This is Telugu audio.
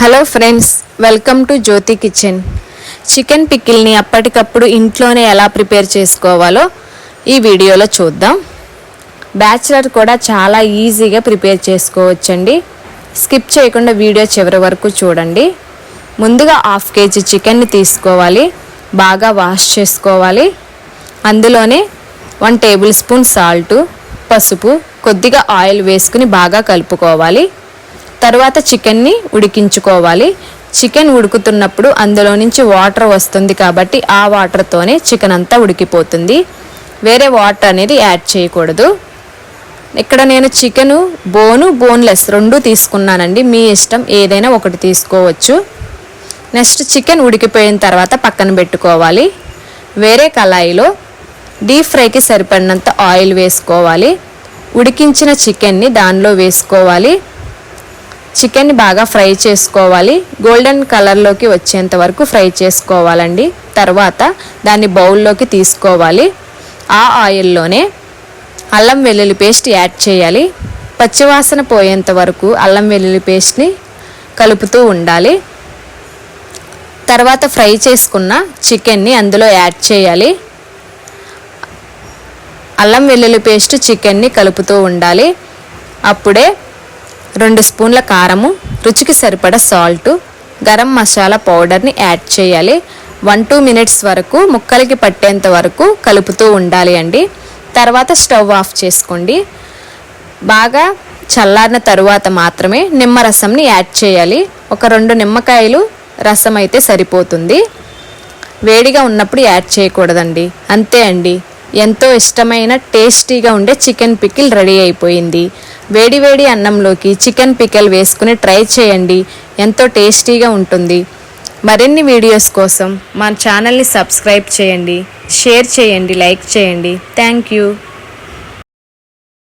Hello friends welcome to Jyothi kitchen. Chicken పికిల్ని అప్పటికప్పుడు ఇంట్లోనే ఎలా ప్రిపేర్ చేసుకోవాలో ఈ వీడియోలో చూద్దాం. బ్యాచిలర్ కూడా చాలా ఈజీగా ప్రిపేర్ చేసుకోవచ్చండి. స్కిప్ చేయకుండా వీడియో చివరి వరకు చూడండి. ముందుగా హాఫ్ కేజీ చికెన్ని తీసుకోవాలి. బాగా వాష్ చేసుకోవాలి. అందులోనే వన్ టేబుల్ స్పూన్ సాల్టు పసుపు కొద్దిగా ఆయిల్ వేసుకుని బాగా కలుపుకోవాలి. తర్వాత చికెన్ని ఉడికించుకోవాలి. చికెన్ ఉడుకుతున్నప్పుడు అందులో నుంచి వాటర్ వస్తుంది కాబట్టి ఆ వాటర్తోనే చికెన్ అంతా ఉడికిపోతుంది. వేరే వాటర్ అనేది యాడ్ చేయకూడదు. ఇక్కడ నేను చికెను బోను బోన్లెస్ రెండు తీసుకున్నానండి. మీ ఇష్టం ఏదైనా ఒకటి తీసుకోవచ్చు. నెక్స్ట్ చికెన్ ఉడికిపోయిన తర్వాత పక్కన పెట్టుకోవాలి. వేరే కళాయిలో డీప్ ఫ్రైకి సరిపడినంత ఆయిల్ వేసుకోవాలి. ఉడికించిన చికెన్ని దానిలో వేసుకోవాలి. చికెన్ని బాగా ఫ్రై చేసుకోవాలి. గోల్డెన్ కలర్లోకి వచ్చేంత వరకు ఫ్రై చేసుకోవాలండి. తర్వాత దాన్ని బౌల్లోకి తీసుకోవాలి. ఆ ఆయిల్లోనే అల్లం వెల్లుల్లి పేస్ట్ యాడ్ చేయాలి. పచ్చివాసన పోయేంత వరకు అల్లం వెల్లుల్లి పేస్ట్ని కలుపుతూ ఉండాలి. తర్వాత ఫ్రై చేసుకున్న చికెన్ని అందులో యాడ్ చేయాలి. అల్లం వెల్లుల్లి పేస్ట్ చికెన్ని కలుపుతూ ఉండాలి. అప్పుడే రెండు స్పూన్ల కారము రుచికి సరిపడ సాల్ట్ గరం మసాలా పౌడర్ని యాడ్ చేయాలి. వన్ టూ మినిట్స్ వరకు ముక్కలకి పట్టేంత వరకు కలుపుతూ ఉండాలి అండి. తర్వాత స్టవ్ ఆఫ్ చేసుకోండి. బాగా చల్లారిన తరువాత మాత్రమే నిమ్మరసంని యాడ్ చేయాలి. ఒక రెండు నిమ్మకాయలు రసం అయితే సరిపోతుంది. వేడిగా ఉన్నప్పుడు యాడ్ చేయకూడదండి. అంతే అండి. ఎంతో ఇష్టమైన టేస్టీగా ఉండే చికెన్ పికిల్ రెడీ అయిపోయింది. వేడి వేడి అన్నంలోకి చికెన్ పికెల్ వేసుకుని ట్రై చేయండి. ఎంతో టేస్టీగా ఉంటుంది. మరిన్ని వీడియోస్ కోసం మా ఛానల్ని సబ్స్క్రైబ్ చేయండి. షేర్ చేయండి. లైక్ చేయండి. Thank you.